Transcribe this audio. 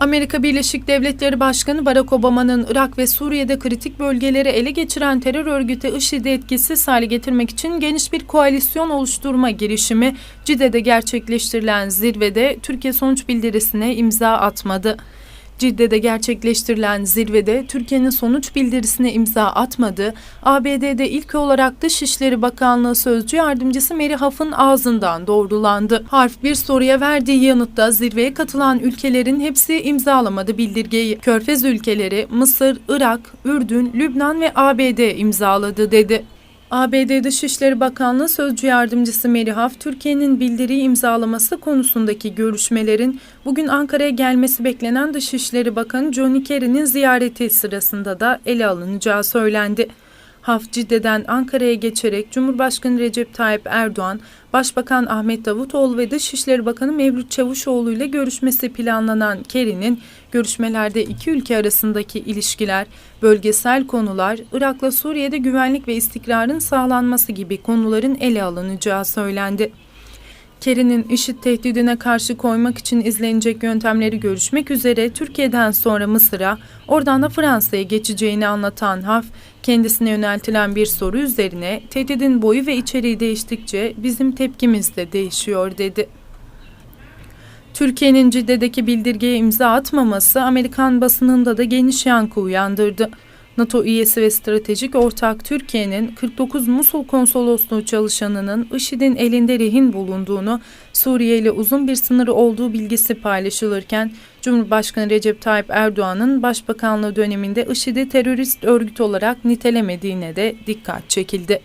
Amerika Birleşik Devletleri Başkanı Barack Obama'nın Irak ve Suriye'de kritik bölgeleri ele geçiren terör örgütü IŞİD'i etkisiz hale getirmek için geniş bir koalisyon oluşturma girişimi Cidde'de gerçekleştirilen zirvede Türkiye sonuç bildirisine imza atmadı. Cidde'de gerçekleştirilen zirvede Türkiye'nin sonuç bildirisine imza atmadı. ABD'de ilk olarak Dışişleri Bakanlığı Sözcü Yardımcısı Mary Huff'ın ağzından doğrulandı. Harf bir soruya verdiği yanıtta zirveye katılan ülkelerin hepsi imzalamadı bildirgeyi. Körfez ülkeleri Mısır, Irak, Ürdün, Lübnan ve ABD imzaladı dedi. ABD Dışişleri Bakanlığı Sözcü Yardımcısı Mary Huff, Türkiye'nin bildiriyi imzalaması konusundaki görüşmelerin bugün Ankara'ya gelmesi beklenen Dışişleri Bakanı Johnny Kerry'nin ziyareti sırasında da ele alınacağı söylendi. Huff Cidde'den Ankara'ya geçerek Cumhurbaşkanı Recep Tayyip Erdoğan, Başbakan Ahmet Davutoğlu ve Dışişleri Bakanı Mevlüt Çavuşoğlu ile görüşmesi planlanan Kerry'nin görüşmelerde iki ülke arasındaki ilişkiler, bölgesel konular, Irak'la Suriye'de güvenlik ve istikrarın sağlanması gibi konuların ele alınacağı söylendi. Kerry'nin IŞİD tehdidine karşı koymak için izlenecek yöntemleri görüşmek üzere Türkiye'den sonra Mısır'a, oradan da Fransa'ya geçeceğini anlatan Haf, kendisine yöneltilen bir soru üzerine tehdidin boyu ve içeriği değiştikçe bizim tepkimiz de değişiyor dedi. Türkiye'nin Cidde'deki bildirgeye imza atmaması Amerikan basınında da geniş yankı uyandırdı. NATO üyesi ve stratejik ortak Türkiye'nin 49 Musul konsolosluğu çalışanının IŞİD'in elinde rehin bulunduğunu, Suriye ile uzun bir sınırı olduğu bilgisi paylaşılırken, Cumhurbaşkanı Recep Tayyip Erdoğan'ın başbakanlığı döneminde IŞİD'i terörist örgüt olarak nitelemediğine de dikkat çekildi.